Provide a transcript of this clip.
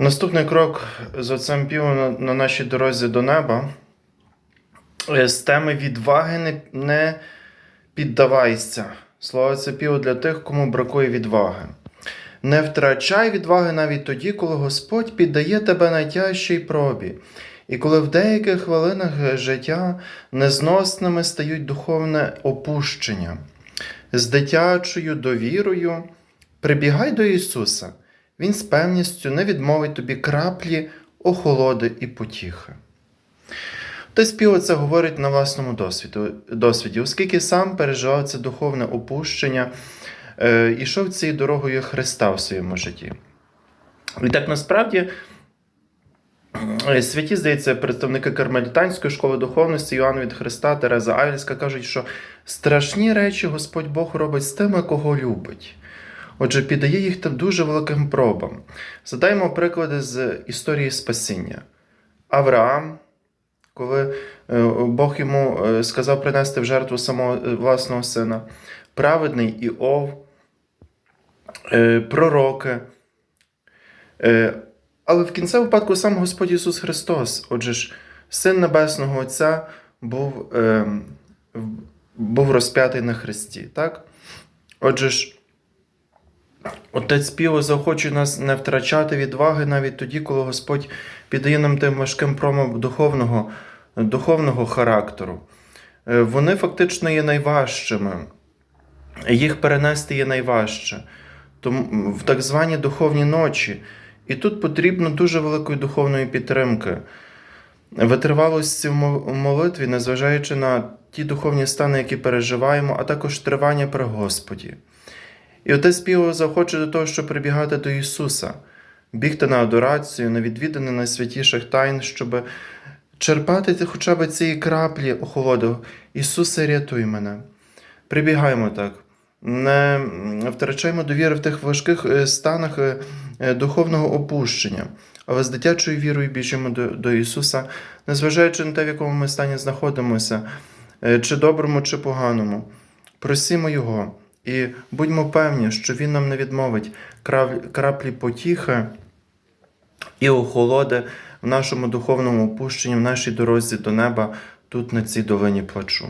Наступний крок з отцем Піо на, на нашій дорозі до неба е, з теми відваги не, не піддавайся. Слово це Піо для тих, кому бракує відваги. Не втрачай відваги навіть тоді, коли Господь піддає тебе найтяжчій пробі, і коли в деяких хвилинах життя незносними стають духовне опущення. З дитячою довірою прибігай до Ісуса. Він з певністю не відмовить тобі краплі, охолоди і потіхи. Хтось Піо це говорить на власному досвіду, досвіді, оскільки сам переживав це духовне опущення, е, ішов цією дорогою Христа в своєму житті. І так насправді е, святі, здається, представники кармелітанської школи духовності Іоанн від Христа, Тереза Айльська кажуть, що страшні речі Господь Бог робить з тими, кого любить. Отже, піддає їх там дуже великим пробам. Задаємо приклади з історії спасіння. Авраам, коли е, Бог йому е, сказав принести в жертву самого е, власного сина, праведний Іов, пророки. Але в кінцевому випадку сам Господь Ісус Христос, отже ж, Син Небесного Отця, був, е, був розп'ятий на Христі. Так? Отже ж, Отець Піо заохочує нас не втрачати відваги навіть тоді, коли Господь піддає нам тим важким промов духовного, духовного характеру. Е, Вони фактично є найважчими. Їх перенести є найважче. Тому в так звані духовні ночі. І тут потрібно дуже великої духовної підтримки, витривалості в молитві, незважаючи на ті духовні стани, які переживаємо, а також тривання при Господі. І отець Піо захоче до того, щоб прибігати до Ісуса, бігти на адорацію, на відвідини найсвятіших тайн, щоб черпати хоча б цієї краплі охолоду. Ісусе, рятуй мене. Прибігаємо так. Не втрачаємо довіри в тих важких е, станах е, е, духовного опущення, але з дитячою вірою біжимо до, до Ісуса, незважаючи на те, в якому ми стані знаходимося, чи доброму, чи поганому. Просімо Його і будьмо певні, що Він нам не відмовить краплі потіхи і охолоди в нашому духовному опущенні, в нашій дорозі до неба, тут на цій долині плачу.